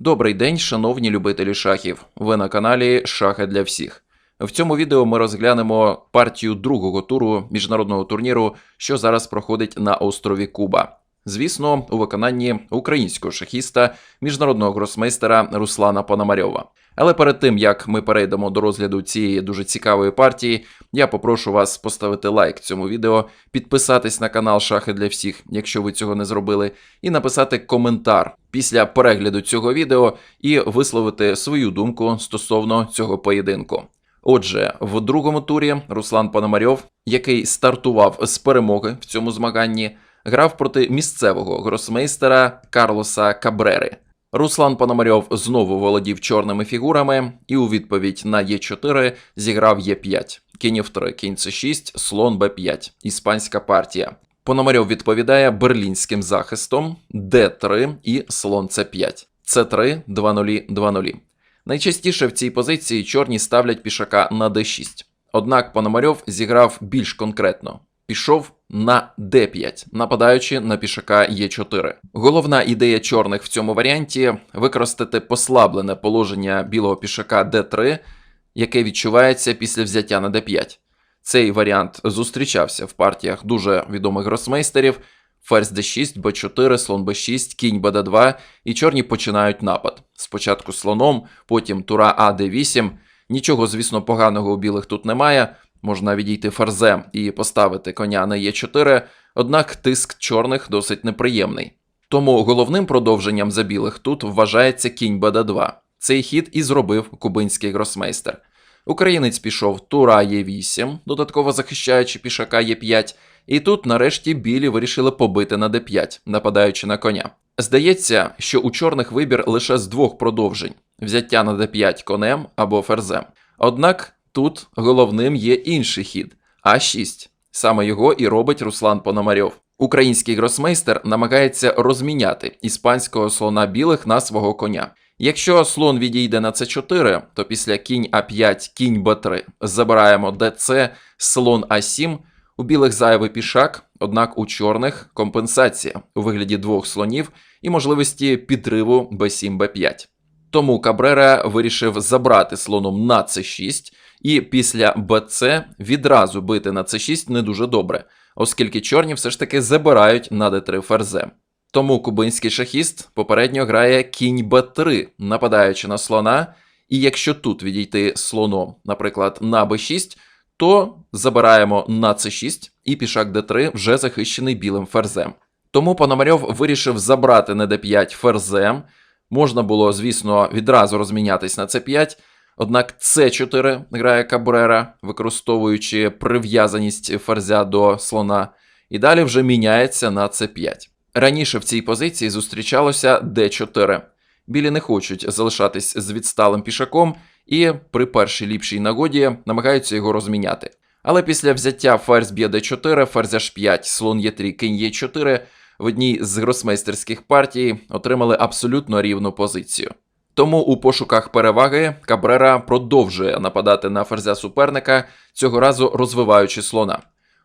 Добрий день, шановні любителі шахів. Ви на каналі Шахи для всіх. В цьому відео ми розглянемо партію другого туру міжнародного турніру, що зараз проходить на острові Куба. Звісно, у виконанні українського шахіста, міжнародного гросмейстера Руслана Пономарьова. Але перед тим як ми перейдемо до розгляду цієї дуже цікавої партії, я попрошу вас поставити лайк цьому відео, підписатись на канал Шахи для всіх, якщо ви цього не зробили, і написати коментар після перегляду цього відео і висловити свою думку стосовно цього поєдинку. Отже, в другому турі Руслан Пономарьов, який стартував з перемоги в цьому змаганні, грав проти місцевого гросмейстера Карлоса Кабрери. Руслан Пономарьов знову володів чорними фігурами і у відповідь на Е4 зіграв Е5, кінь F3, кінь С6, слон Б5, іспанська партія. Пономарьов відповідає берлінським захистом Д3 і слон С5, С3, 2-0, 2-0. Найчастіше в цій позиції чорні ставлять пішака на d6. Однак Пономарьов зіграв більш конкретно. Пішов на d5, нападаючи на пішака Е4. Головна ідея чорних в цьому варіанті використати послаблене положення білого пішака d3, яке відчувається після взяття на d5. Цей варіант зустрічався в партіях дуже відомих гросмейстерів. Ферзь d6, b4, слон b6, кінь bd2, і чорні починають напад. Спочатку слоном, потім тура А d8. Нічого, звісно, поганого у білих тут немає. Можна відійти ферзем і поставити коня на Е4, однак тиск чорних досить неприємний. Тому головним продовженням за білих тут вважається кінь bd2. Цей хід і зробив кубинський гросмейстер. Українець пішов тура Е8, додатково захищаючи пішака Е5, і тут нарешті білі вирішили побити на d5, нападаючи на коня. Здається, що у чорних вибір лише з двох продовжень: взяття на d5 конем або ферзем. Однак тут головним є інший хід А6. Саме його і робить Руслан Пономарьов. Український гросмейстер намагається розміняти іспанського слона білих на свого коня. Якщо слон відійде на С4, то після кінь А5, кінь Б3 забираємо ДЦ, слон А7. У білих зайвий пішак, однак у чорних компенсація у вигляді двох слонів і можливості підриву Б7 Б5. Тому Кабрера вирішив забрати слоном на С6, і після БЦ відразу бити на С6 не дуже добре, оскільки чорні все ж таки забирають на Д3 ферзем. Тому кубинський шахіст попередньо грає кінь Б3, нападаючи на слона, і якщо тут відійти слоном, наприклад, на Б6, то забираємо на С6, і пішак Д3 вже захищений білим ферзем. Тому Пономарьов вирішив забрати на d5 ферзем. Можна було, звісно, відразу розмінятись на c5, однак c4 грає Кабрера, використовуючи прив'язаність ферзя до слона, і далі вже міняється на c5. Раніше в цій позиції зустрічалося d4. Білі не хочуть залишатись з відсталим пішаком і при першій ліпшій нагоді намагаються його розміняти. Але після взяття ферзь б'є d4, ферзь h5, слон e3, кінь e4 в одній з гросмейстерських партій отримали абсолютно рівну позицію. Тому у пошуках переваги Кабрера продовжує нападати на ферзя суперника, цього разу розвиваючи слона.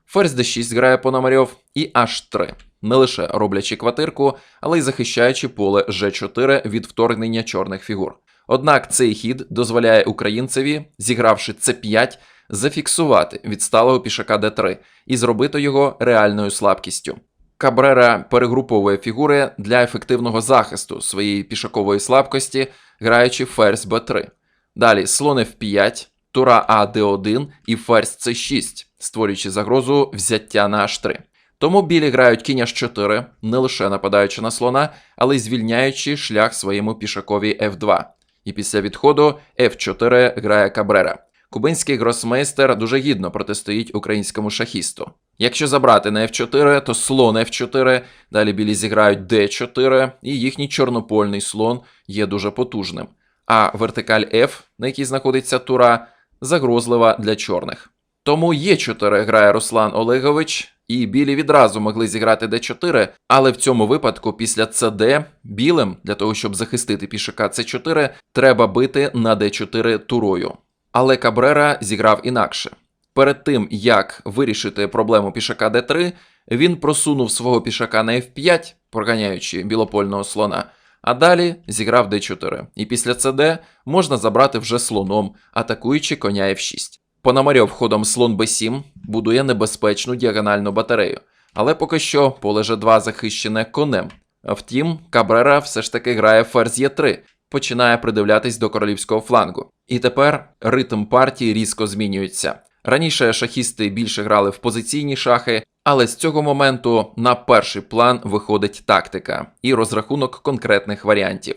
Ферзь d6 грає Пономарьов і h3, не лише роблячи квартирку, але й захищаючи поле g4 від вторгнення чорних фігур. Однак цей хід дозволяє українцеві, зігравши c5, зафіксувати відсталого пішака d3 і зробити його реальною слабкістю. Кабрера перегруповує фігури для ефективного захисту своєї пішакової слабкості, граючи ферзь b3. Далі слон f5, тура А d1 і ферзь c6, створюючи загрозу взяття на h3. Тому білі грають кінь h4, не лише нападаючи на слона, але й звільняючи шлях своєму пішакові f2. І після відходу f4 грає Кабрера. Кубинський гросмейстер дуже гідно протистоїть українському шахісту. Якщо забрати на F4, то слон F4, далі білі зіграють D4, і їхній чорнопольний слон є дуже потужним. А вертикаль F, на якій знаходиться тура, загрозлива для чорних. Тому Е4 грає Руслан Олегович, і білі відразу могли зіграти d4, але в цьому випадку після cd білим, для того щоб захистити пішака c4, треба бити на d4 турою. Але Кабрера зіграв інакше. Перед тим, як вирішити проблему пішака d3, він просунув свого пішака на f5, проганяючи білопольного слона, А далі зіграв d4. І після cd можна забрати вже слоном, атакуючи коня f6. Пономарьов ходом слон b7 будує небезпечну діагональну батарею, але поки що поле g2 захищене конем. Втім, Кабрера все ж таки грає ферзь Е3, починає придивлятись до королівського флангу. І тепер ритм партії різко змінюється. Раніше шахісти більше грали в позиційні шахи, але з цього моменту на перший план виходить тактика і розрахунок конкретних варіантів.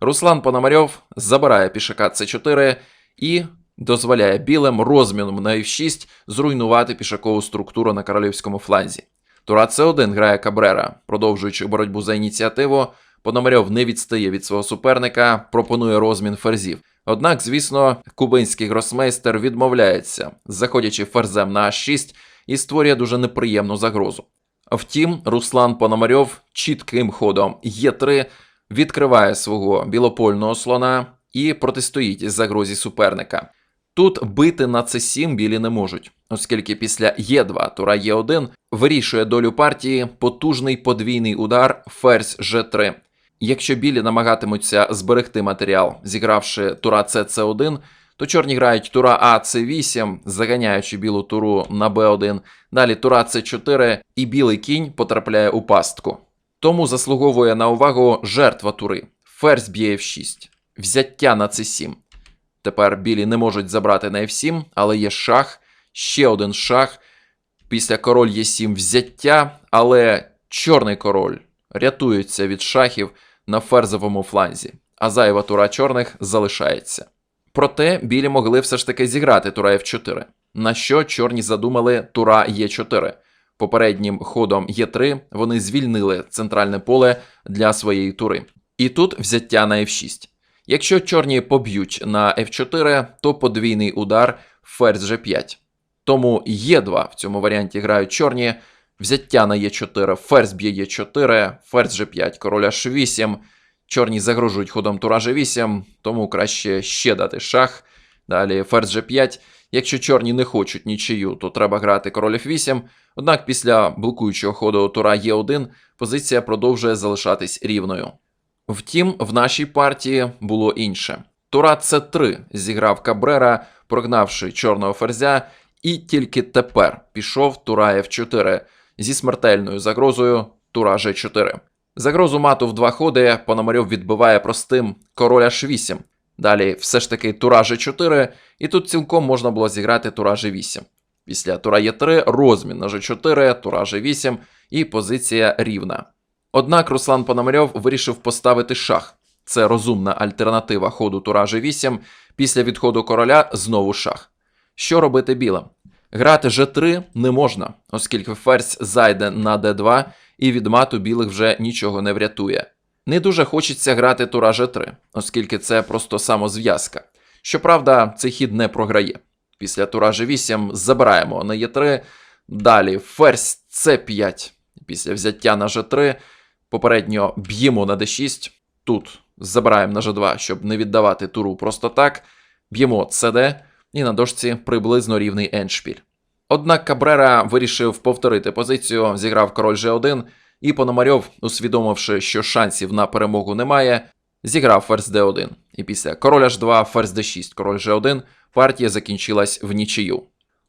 Руслан Пономарьов забирає пішака С4 і дозволяє білим розміном на F6 зруйнувати пішакову структуру на королівському фланзі. Тура С1 грає Кабрера, продовжуючи боротьбу за ініціативу. Пономарьов не відстає від свого суперника, пропонує розмін ферзів. Однак, звісно, кубинський гросмейстер відмовляється, заходячи ферзем на А6 і створює дуже неприємну загрозу. Втім, Руслан Пономарьов чітким ходом Е3 відкриває свого білопольного слона і протистоїть загрозі суперника. Тут бити на С7 білі не можуть, оскільки після Е2 тура Е1 вирішує долю партії потужний подвійний удар ферзь Ж3. Якщо білі намагатимуться зберегти матеріал, зігравши тура С С1, то чорні грають тура А С8, заганяючи білу туру на Б1, далі тура С4 і білий кінь потрапляє у пастку. Тому заслуговує на увагу жертва тури. Ферзь б'є F6, взяття на С7. Тепер білі не можуть забрати на F7, але є шах, ще один шах. Після король Е7 взяття, але чорний король рятується від шахів на ферзовому фланзі, а зайва тура чорних залишається. Проте білі могли все ж таки зіграти тура F4, на що чорні задумали тура Е4. Попереднім ходом Е3 вони звільнили центральне поле для своєї тури. І тут взяття на F6. Якщо чорні поб'ють на F4, то подвійний удар ферзь G5. Тому Е2 в цьому варіанті грають чорні, взяття на Е4, ферзь б'є Е4, ферзь G5, король H8. Чорні загрожують ходом тура G8, тому краще ще дати шах. Далі ферзь G5. Якщо чорні не хочуть нічию, то треба грати король F8. Однак після блокуючого ходу тура Е1 позиція продовжує залишатись рівною. Втім, в нашій партії було інше. Тура С3 зіграв Кабрера, прогнавши чорного ферзя, і тільки тепер пішов тура F4 зі смертельною загрозою тура G4. Загрозу мату в два ходи Пономарьов відбиває простим король H8. Далі все ж таки тура G4, і тут цілком можна було зіграти тура G8. Після тура Е3 розмін на G4, тура G8 і позиція рівна. Однак Руслан Пономарьов вирішив поставити шах. Це розумна альтернатива ходу тура G8. Після відходу короля знову шах. Що робити білим? Грати G3 не можна, оскільки ферзь зайде на D2 і від мату білих вже нічого не врятує. Не дуже хочеться грати тура G3, оскільки це просто самозв'язка. Щоправда, цей хід не програє. Після тура G8 забираємо на Е3, далі ферзь С5. Після взяття на G3 попередньо б'ємо на D6. Тут забираємо на G2, щоб не віддавати туру просто так. Б'ємо CD і на дошці приблизно рівний еншпіль. Однак Кабрера вирішив повторити позицію, зіграв король G1, і Пономарьов, усвідомивши, що шансів на перемогу немає, зіграв ферзь D1. І після король H2, ферзь D6, король G1 партія закінчилась в нічию.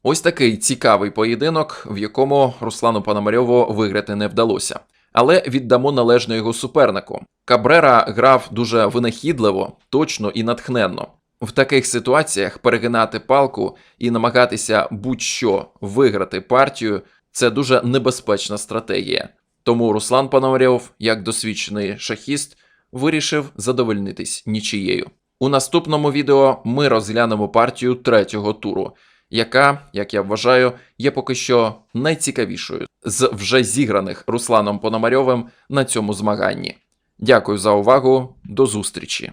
Ось такий цікавий поєдинок, в якому Руслану Пономарьову виграти не вдалося. Але віддамо належно його супернику. Кабрера грав дуже винахідливо, точно і натхненно. В таких ситуаціях перегинати палку і намагатися будь-що виграти партію це дуже небезпечна стратегія. Тому Руслан Пономарьов, як досвідчений шахіст, вирішив задовольнитись нічією. У наступному відео ми розглянемо партію третього туру, яка, як я вважаю, є поки що найцікавішою з вже зіграних Русланом Пономарьовим на цьому змаганні. Дякую за увагу, до зустрічі!